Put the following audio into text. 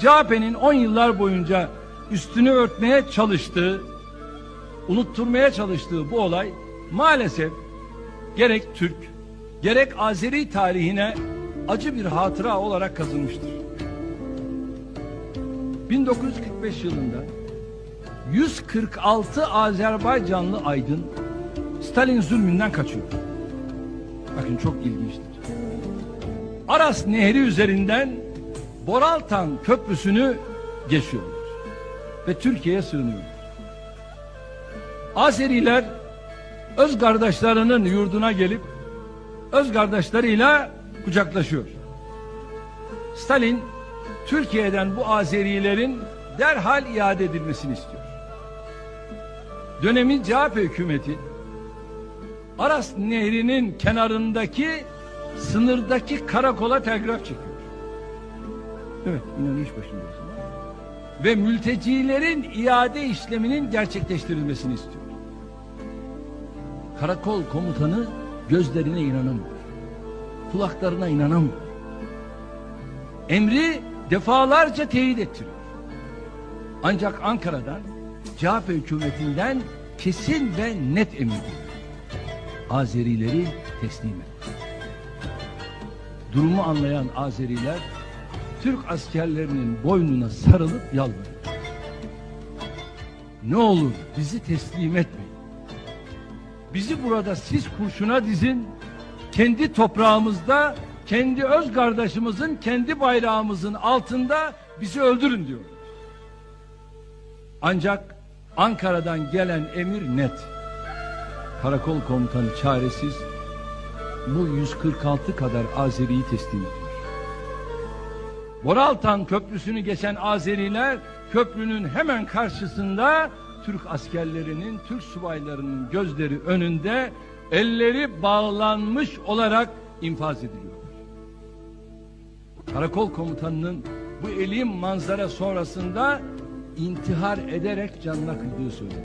CHP'nin 10 yıllar boyunca üstünü örtmeye çalıştığı, unutturmaya çalıştığı bu olay maalesef gerek Türk, gerek Azeri tarihine acı bir hatıra olarak kazınmıştır. 1945 yılında 146 Azerbaycanlı aydın Stalin zulmünden kaçıyor. Bakın çok ilginçtir. Aras Nehri üzerinden Boraltan Köprüsü'nü geçiyorlar. Ve Türkiye'ye sığınıyorlar. Azeriler öz kardeşlerinin yurduna gelip öz kardeşleriyle kucaklaşıyor. Stalin Türkiye'den bu Azerilerin derhal iade edilmesini istiyor. Dönemin CHP hükümeti Aras Nehri'nin kenarındaki sınırdaki karakola telgraf çekiyor. Evet, inan iş başındasın. Ve mültecilerin iade işleminin gerçekleştirilmesini istiyor. Karakol komutanı gözlerine inanamıyor. Kulaklarına inanamıyor. Emri defalarca teyit ettiriyor. Ancak Ankara'dan CHP hükümetinden kesin ve net emir. Azerileri teslim et. Durumu anlayan Azeriler Türk askerlerinin boynuna sarılıp yalvarıyor. Ne olur bizi teslim etmeyin. Bizi burada siz kurşuna dizin. Kendi toprağımızda, kendi öz kardeşimizin, kendi bayrağımızın altında bizi öldürün diyor. Ancak Ankara'dan gelen emir net. Karakol komutanı çaresiz bu 146 kadar Azeri'yi teslim ediyor. Boraltan Köprüsü'nü geçen Azeriler köprünün hemen karşısında Türk askerlerinin, Türk subaylarının gözleri önünde elleri bağlanmış olarak infaz ediliyor. Karakol komutanının bu elim manzara sonrasında intihar ederek canına kıydığı söyleniyor.